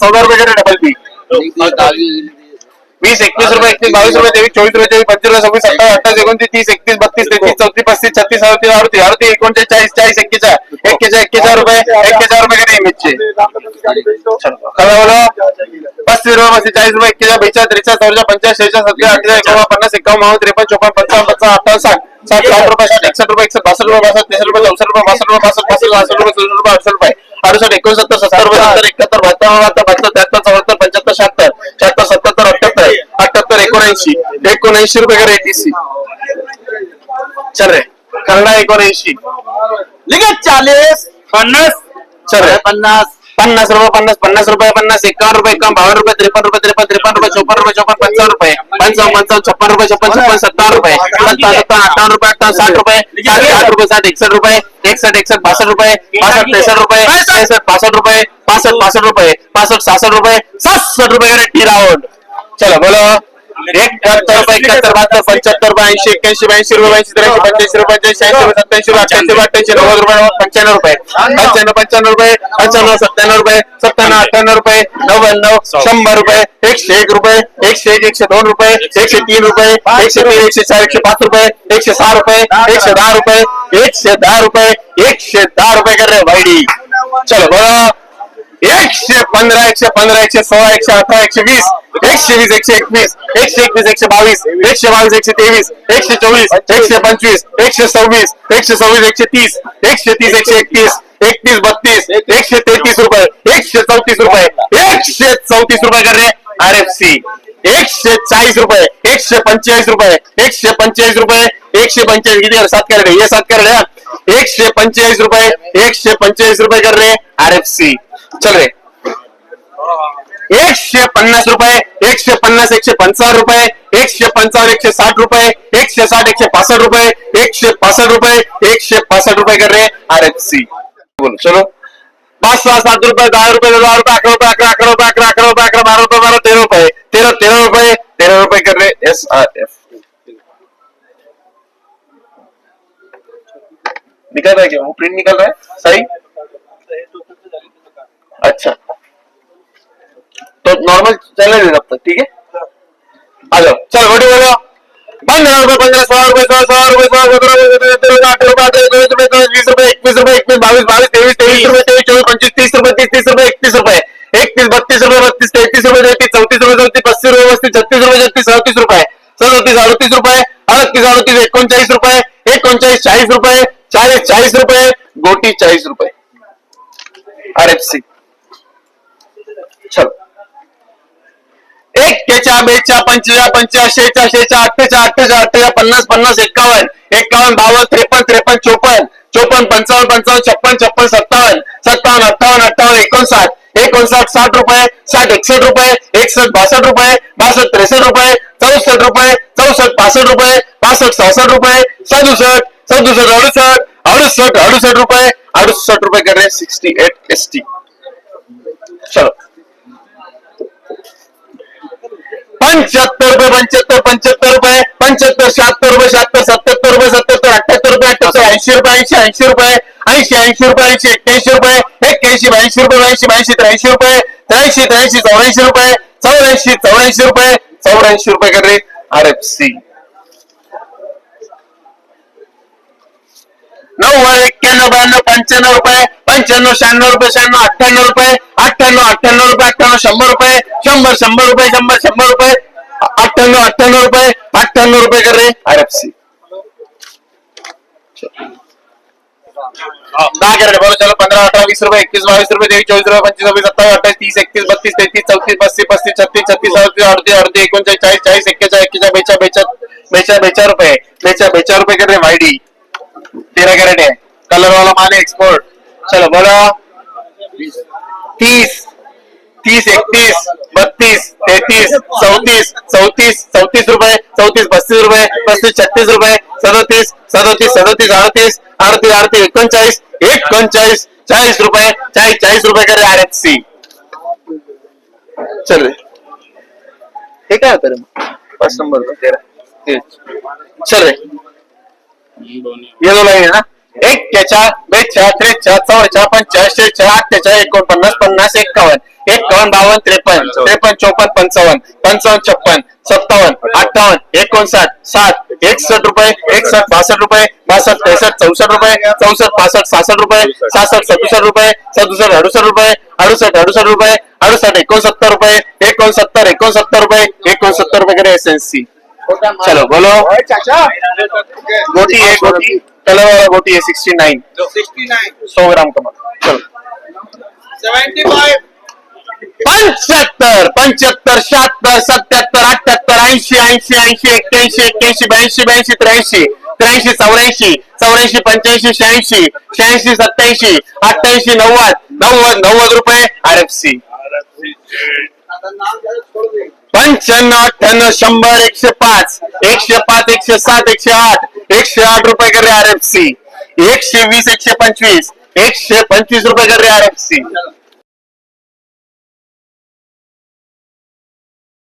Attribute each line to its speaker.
Speaker 1: चौदा रुपये करे डबल बी वीस एकवीस रुपये एकतीस बावीस रुपये तेवीस चोवीस रुपये तेवीस पंचवीस सव्वीस सत्तावीस अठ्ठावीस एकोणतीस तीस एकतीस बत्तीस तेहतीस चौतीस पस्तीस छत्तीस अडतीस अडतीस अडतीस एकोणचाळीस चाळीस चाळीस एक्केचाळ एक्केचाळ एक्केचाळ रुपये एक्केचाळ रुपये करे इमेजचे खरं बोलो। पस्तीस रुपये पस्तीस चाळीस रुपये एक्केचाळ बेचाळ त्रेचाळ चौदा पंचाळीस शेहेचाळ सत्तर अठ्ठेचाळ एकोणपन्नास पन्नास एकावन्न बावन्न त्रेपन्न चोपन्न पंचावन्न पचास अठ्ठावन्न साठ साठ साठ रुपये साठ एकसष्ट रुपये एकसष्ट बासष्ट रुपये बासष्ट त्रेसष्ट रुपये चौसष्ट रुपये बासष्ट रुपये बासष्ट पासष्ट सहासष्ट रुपये सदुसष्ट रुपये अडुसष्ट रुपये अडुसष्ट एकोणसत्तर सत्तर सत्तर. एकाहत्तर बहात्तर बहात्तर बहात्तर त्र्याहत्तर चौहत्तर पंच्याहत्तर शहात्तर. शहात्तर सत्याहत्तर अठ्याहत्तर. अठ्याहत्तर एकोणऐंशी. एकोणऐंशी रुपये का एटीसी चल रे. कन्नडा एकोणऐंशी.
Speaker 2: लिखित चालीस
Speaker 1: पन्नास चल रे.
Speaker 2: पन्नास.
Speaker 1: पन्नास रुपये पन्नास पन्नास रुपये पन्नास एकावन्न रुपये एकावन्न बावन्न रुपये त्रेपन्न रुपये त्रेपन्न त्रेपन्न रुपये चौपन्न रुपये चौपन्न पंचावन्न रुपये पंचावन्न पंचावन्न छप्पन रुपये छप्पन छप्पन सत्तावन्न रुपये सत्तावन्न सत्तावन्न अठ्ठावन्न रुपये अठ्ठावन्न साठ रुपये साठ रुपये साठ एकसठ रुपये एकसठ एकसठ बासष्ट रुपये बासष्ट त्रेसष्ट रुपये त्रेसष्ट पासष्ट रुपये पासष्ट पासष्ट रुपये पासष्ट सहासष्ट रुपये सातसष्ट रुपये टी राऊंड चला बोला. एकाहत्तर एकाहत्तर बहात्तर पंच्याहत्तर रुपये ऐंशी एक्क्याऐंशी ब्याऐंशी रुपये ऐंशी त्र्याऐंशी पंच्याऐंशी रुपये पंच्याऐंशी रुपये सत्याऐंशी रुपये अठ्ठ्याऐंशी रुपये अठ्ठ्याऐंशी नव्वद रुपये पंच्याण्णव रुपये पंच्याण्णव पंच्याण्णव रुपये पंच्याण्णव सत्त्याण्णव रुपये सत्त्याण्णव अठ्ठ्याण्णव रुपये नव्याण्णव शंभर रुपये एकशे एक रुपये एकशे एक एकशे दोन रुपये एकशे तीन रुपये एकशे तीन एकशे चार एकशे पाच रुपये एकशे सहा रुपये एकशे दहा रुपये एकशे दहा रुपये एकशे दहा रुपये कर रे भाईडी. चलो बोलो. एकशे पंधरा एकशे पंधरा एकशे सोळा एकशे अठरा एकशे वीस एकशे वीस एकशे एकवीस एकशे एकवीस एकशे बावीस एकशे बावीस एकशे तेवीस एकशे चोवीस एकशे पंचवीस एकशे सव्वीस एकशे सव्वीस एकशे तीस एकशे तीस एकशे एकतीस एकतीस बत्तीस एकशे तेहतीस रुपये एकशे चौतीस रुपये एकशे चौतीस रुपये कर आर एफ सी एकशे चाळीस रुपये एकशे पंचेचाळीस रुपये एकशे पंचेचाळीस रुपये एकशे पंचेचाळीस किती सात कर रे हे सात कर एकशे पंचेचाळीस रुपये एकशे पंचेचाळीस रुपये कर रे आर एफ सी. चल रे। एकशे पन्नास रुपये एकशे पन्नास एकशे पंचावन्न रुपये एकशे पंचावन्न एकशे साठ रुपये एकशे साठ एकशे पासष्ट रुपये एकशे पासष्ट रुपये एकशे पासष्ट रुपये कर रे आर एफ़ सी बोलो, चलो। पाच सहा सात रुपये दहा रुपये दहा रुपये अकरा रुपये अकरा अकरा रुपये अकरा अकरा रुपये अकरा बारा रुपये बारा तेरा रुपये, तेरह तेरह रुपये तेरह रुपये कर रहे एस आर एफ़ निकल रहा है क्या? वो प्रिंट निकल रहा है? सही? तो नॉर्मल चलने दे तब तक, ठीक है? आ जाओ, चलो गोटी बोलो। पंद्रह रुपए रुपए रुपए रुपए रुपए रुपए रुपए रुपए रुपए रुपए रुपए, तीस रुपए रुपए रुपए रुपए, बत्तीस, तैतीस रुपए तैतीस चौतीस रुपए रुपए रुपए रुपए अडतीस अडतीस अडतीस एकोणचाळीस चाळीस रुपये चाळीस चाळीस रुपये गोटी आर एफ़ सी। चलो। एक्केच्या बेच्या पंचेच्या पंचा शेच्या शेच्या अठ्ठेच्या अठ्ठेच्या अठ्ठेच्या पन्नास पन्नास एक्कावन्न एक्कावन्न बावन्न त्रेपन्न त्रेपन्न चोपन्न चोपन्न पंचावन्न पंचावन्न छप्पन छप्पन सत्तावन्न सत्तावन्न अठ्ठावन्न अठ्ठावन्न एकोणसाठ एकोणसाठ साठ रुपये साठ एकसठ रुपये एकसठ बासष्ट रुपये बासष्ट त्रेसष्ट रुपये चौसष्ट रुपये चौसष्ट पासष्ट रुपये पासष्ट सहासष्ट रुपये सदुसष्ट सदुसष्ट अडुसष्ट अडुसष्ट अडुसष्ट रुपये अडुसष्ट रुपये कर रहे सिक्स्टी एट एस टी चलो. पंच्याहत्तर रुपये, पंचहत्तर पंच्याहत्तर रुपये पंच्याहत्तर शहात्तर रुपये शहात्तर सत्याहत्तर रुपये सत्याहत्तर अठ्याहत्तर रुपये अठ्याहत्तर ऐंशी रुपये, ऐंशी ऐंशी रुपये, ऐंशी ऐंशी रुपये, ऐंशी, एक्क्याऐंशी रुपये, एक्क्याऐंशी, ब्याऐंशी रुपये, ब्याऐंशी ब्याऐंशी, त्र्याऐंशी रुपये, त्र्याऐंशी त्र्याऐंशी, चौऱ्याऐंशी रुपये, चौऱ्याऐंशी चौऱ्याऐंशी रुपये चौऱ्याऐंशी रुपये कर रे आर एफ़ सी नव्वद, एक्क्याण्णव, ब्याण्णव, पंच्याण्णव रुपये, पंच्याण्णव, शहाण्णव रुपये, शहाण्णव, अठ्ठ्याण्णव रुपये, अठ्ठ्याण्णव अठ्ठ्याण्णव रुपये अठ्ठ्याण्णव शंभर रुपये शंभर शंभर रुपये, शंभर शंभर रुपये। अठ्ठ्याण्णव अठ्ठ्याण्णव रुपये अठ्ठ्याण्णव रुपये कर रे आर एफ़ सी दहा कॅरेट बरोबर चलो पंधरा अठरा वीस रुपये एकतीस बावीस रुपये तेवीस चोवीस रुपये पंचवीस सव्वीस सत्तावीस अठ्ठावीस तीस एकतीस बत्तीस तेहतीस चौतीस पस्तीस पस्तीस छत्तीस छत्तीस अडतीस अडतीस अडतीस एकोणचाळीस चाळीस चाळीस एक्केचाळीस एक्केचाळीस बेचा बेचा बेचा बेचा रुपये, बेचा बेचा रुपये कर रे वाईडी तेरह कैरेट है। कलर वाला माल एक्सपोर्ट चलो, बोलो। तीस तीस एकतीस बत्तीस, तैतीस, चौतीस चौतीस चौतीस रुपए चौतीस, पस्तीस रुपए पस्तीस, छत्तीस रुपए सदतीस सदतीस सदतीस, अडतीस अडतीस अडतीस एकोणचाळीस एकोणचाळीस, चाळीस रुपये, चाळीस चाळीस रुपये करे आर एफ़ सी चल. रे. हे होतं रे पाच नंबर तेरा. चल दो लाईन आहे ना? एक, त्याच्या, बेच्या, त्रेच्या चौच्या पंच्याऐंशी अठ्ठेच्या एकोणपन्नास, पन्नास एक्कावन्न एकावन्न बावन त्रेपन्न त्रेपन्न चौपन्न पंचावन्न पंचावन्न छप्पन सत्तावन्न अठ्ठावन्न एकोणसाठ साठ एकसष्ट रुपये एकसष्ट बासष्ट रुपये बासष्ट त्रेसष्ट चौसष्ट रुपये चौसष्ट पासष्ट सहासष्ट रुपये सहासष्ट सदुसष्ट रुपये सदुसष्ट अडुसष्ट रुपये अडुसष्ट अडुसष्ट रुपये अडुसष्ट एकोणसत्तर रुपये एकोणसत्तर एकोणसत्तर रुपये एकोणसत्तर रुपये करे एस एन सी चलो बोलो. गोटी है गोटी. कलर वाला गोटी है सिक्सटी नाइन
Speaker 2: सिक्सटी नाइन
Speaker 1: सौ ग्राम का माल. चलो.
Speaker 2: सेवेंटी फाइव
Speaker 1: पंच्याहत्तर पंच्याहत्तर शहात्तर सत्याहत्तर अठ्याहत्तर ऐंशी ऐंशी ऐंशी एक्क्याऐंशी एक्क्याऐंशी ब्याऐंशी ब्याऐंशी त्र्याऐंशी त्र्याऐंशी चौऱ्याऐंशी चौऱ्याऐंशी पंच्याऐंशी शहाऐंशी शहाऐंशी सत्याऐंशी अठ्ठ्याऐंशी नव्वद नव्वद नव्वद रुपये आर एफ सी पंच्याण्णव अठ्ठ्याण्णव शंभर एकशे पाच एकशे पाच एकशे सात एकशे आठ एकशे आठ रुपये कर आर एफ सी एकशे वीस एकशे पंचवीस एकशे पंचवीस रुपये कर आर एफ सी